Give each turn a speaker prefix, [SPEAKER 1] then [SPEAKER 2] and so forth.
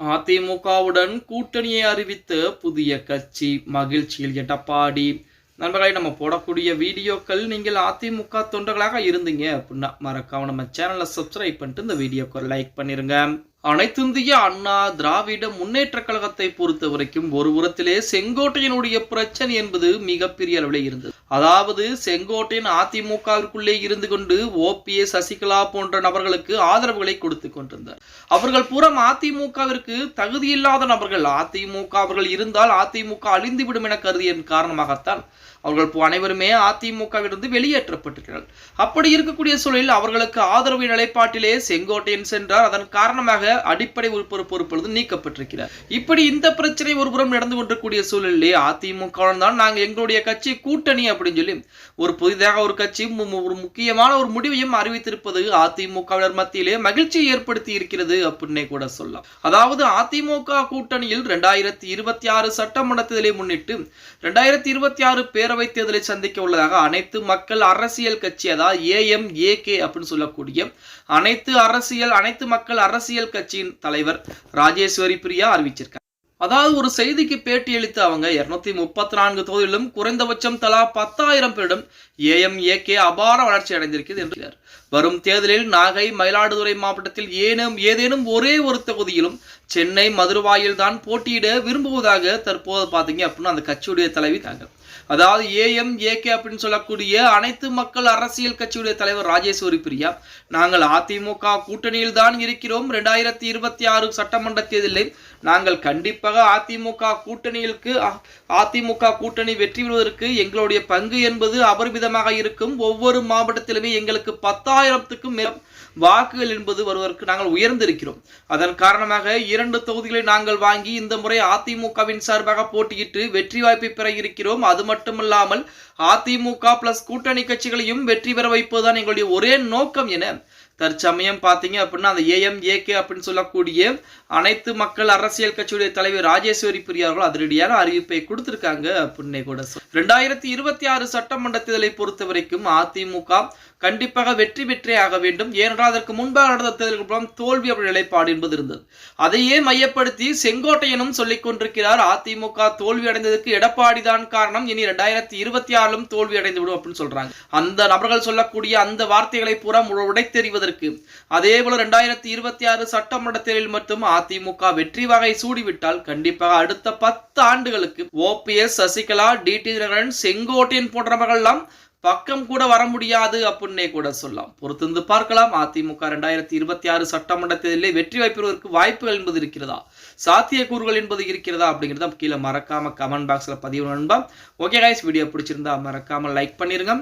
[SPEAKER 1] அதிமுகவுடன் கூட்டணியை அறிவித்த புதிய கட்சி மகிழ்ச்சியில் எடப்பாடி நண்பர்களை நம்ம போடக்கூடிய வீடியோக்கள் நீங்கள் அதிமுக தொண்டர்களாக இருந்தீங்க அப்படின்னா மறக்காம நம்ம சேனலை சப்ஸ்கிரைப் பண்ணிட்டு இந்த வீடியோக்கு லைக் பண்ணிருங்க. அனைத்திந்திய அண்ணா திராவிட முன்னேற்ற கழகத்தை பொறுத்த வரைக்கும் ஒரு புறத்திலே செங்கோட்டையனுடைய பிரச்சனை என்பது மிகப்பெரிய அளவில் இருந்தது. அதாவது செங்கோட்டையன் அதிமுகவிற்குள்ளே இருந்து கொண்டு ஓபிஎஸ் சசிகலா போன்ற நபர்களுக்கு ஆதரவுகளை கொடுத்து கொண்டிருந்தார். அவர்கள் புறம் அதிமுகவிற்கு தகுதியில்லாத நபர்கள் அதிமுக அவர்கள் இருந்தால் அதிமுக அழிந்துவிடும் என கருதியின் காரணமாகத்தான் அவர்கள் அனைவருமே அதிமுகவிலிருந்து வெளியேற்றப்பட்டிருக்கிறார்கள் அப்படி இருக்கக்கூடிய சூழலில் அவர்களுக்கு ஆதரவு நிலைப்பாட்டிலே செங்கோட்டையன் சென்றார். அதன் காரணமாக அடிப்படை உறுப்பினர் பொறுப்பிலிருந்து நீக்கப்பட்டிருக்கிறார். இப்படி இந்த பிரச்சனை ஒருபுறம் நடந்து கொண்டிருக்கூடிய சூழலிலே அதிமுக தான் நாங்கள் எங்களுடைய கட்சி கூட்டணி அப்படின்னு சொல்லி ஒரு புதிதாக ஒரு கட்சி ஒரு முக்கியமான ஒரு முடிவையும் அறிவித்திருப்பது அதிமுகவினர் மத்தியிலே மகிழ்ச்சியை ஏற்படுத்தி இருக்கிறது அப்படின்னே கூட சொல்லலாம். அதாவது அதிமுக கூட்டணியில் ரெண்டாயிரத்தி இருபத்தி ஆறு சட்டமன்ற தேர்தலை முன்னிட்டு ரெண்டாயிரத்தி இருபத்தி ஆறு பேரவை தேர்தலை சந்திக்க உள்ளதாக அனைத்து மக்கள் அரசியல் கட்சி அதாவது ஏஎம் ஏகே அப்படின்னு சொல்லக்கூடிய அனைத்து அரசியல் அனைத்து மக்கள் அரசியல் கட்சி கட்சியின் தலைவர் ராஜேஸ்வரி பிரியா அறிவிச்சிருக்காங்க அதாவது ஒரு செய்திக்கு பேட்டி அளித்த அவங்க இருநூத்தி முப்பத்தி நான்கு தொகுதியிலும் குறைந்தபட்சம் தலா பத்தாயிரம் பேரிடம் ஏஎம் ஏகே அபார வளர்ச்சி அடைந்திருக்கிறது என்றார் வரும் தேர்தலில் நாகை மயிலாடுதுறை மாவட்டத்தில் ஏனும் ஏதேனும் ஒரே ஒரு தொகுதியிலும் சென்னை மதுரவாயில் தான் போட்டியிட விரும்புவதாக தற்போது பார்த்தீங்க அப்படின்னு அந்த கட்சியுடைய தலைவி தாங்கள். அதாவது ஏஎம் ஏகே அப்படின்னு சொல்லக்கூடிய அனைத்து மக்கள் அரசியல் கட்சியுடைய தலைவர் ராஜேஸ்வரி பிரியா நாங்கள் அதிமுக கூட்டணியில் தான் இருக்கிறோம். ரெண்டாயிரத்தி இருபத்தி ஆறு சட்டமன்ற தேர்தலில் நாங்கள் கண்டிப்பாக அதிமுக கூட்டணியிற்கு அதிமுக கூட்டணி வெற்றி பெறுவதற்கு எங்களுடைய பங்கு என்பது அபரிமிதமாக இருக்கும். ஒவ்வொரு மாவட்டத்திலுமே எங்களுக்கு பத்தாயிரத்துக்கும் மேல் வாக்குகள் என்பது வருவதற்கு நாங்கள் உயர்ந்திருக்கிறோம். அதன் காரணமாக இரண்டு தொகுதிகளை நாங்கள் வாங்கி இந்த முறை அதிமுகவின் சார்பாக போட்டியிட்டு வெற்றி வாய்ப்பை பெற இருக்கிறோம். அது அது மட்டுமல்லாமல் அதிமுக பிளஸ் கூட்டணி கட்சிகளையும் வெற்றி பெற வைப்பதுதான் எங்களுடைய ஒரே நோக்கம் என தற்சமயம் பார்த்தீங்க அப்படின்னா அந்த ஏஎம் ஏகே அப்படின்னு சொல்லக்கூடிய அனைத்து மக்கள் அரசியல் கட்சியுடைய தலைவர் ராஜேஸ்வரி பிரியா அவர்கள் அதிரடியான அறிவிப்பை கொடுத்திருக்காங்க அப்படின்னே கூட சொல் ரெண்டாயிரத்தி இருபத்தி ஆறு சட்டமன்ற தேர்தலை பொறுத்த வரைக்கும் அதிமுக கண்டிப்பாக வெற்றி பெற்றே ஆக வேண்டும். ஏனென்றால் அதற்கு முன்பாக நடந்த தேர்தலுக்கு தோல்வி அப்படி நிலைப்பாடு என்பது இருந்தது. அதையே மையப்படுத்தி செங்கோட்டையனும் சொல்லிக் கொண்டிருக்கிறார் அதிமுக தோல்வி அடைந்ததற்கு எடப்பாடி தான் காரணம். இனி ரெண்டாயிரத்தி இருபத்தி ஆறிலும் தோல்வி அடைந்து விடும் அப்படின்னு சொல்றாங்க. அந்த நபர்கள் சொல்லக்கூடிய அந்த வார்த்தைகளை பூரா உடை தெரிவதற்கு அதே போல ரெண்டாயிரத்தி இருபத்தி ஆறு சட்டமன்ற தேர்தலில் மட்டும் அதிமுக வெற்றி வகை சூடிவிட்டால் கண்டிப்பாக அடுத்த பத்து ஆண்டுகளுக்கு ஓபிஎஸ் சசிகலா டிடி தினகரன் செங்கோட்டையன் போன்றவர்கள்லாம் பக்கம் கூட வர முடியாது அப்படின்னே கூட சொல்லலாம். பொறுத்திருந்து பார்க்கலாம். அதிமுக ரெண்டாயிரத்தி இருபத்தி ஆறு சட்டமன்ற தேர்தலில் வெற்றி வாய்ப்பதற்கு வாய்ப்புகள் என்பது இருக்கிறதா? சாத்தியக்கூறுகள் என்பது இருக்கிறதா அப்படிங்கிறத கீழே மறக்காம கமெண்ட் பாக்ஸில் பதிவு நண்பா. ஓகே கைஸ் வீடியோ பிடிச்சிருந்தா மறக்காம லைக் பண்ணிருங்க.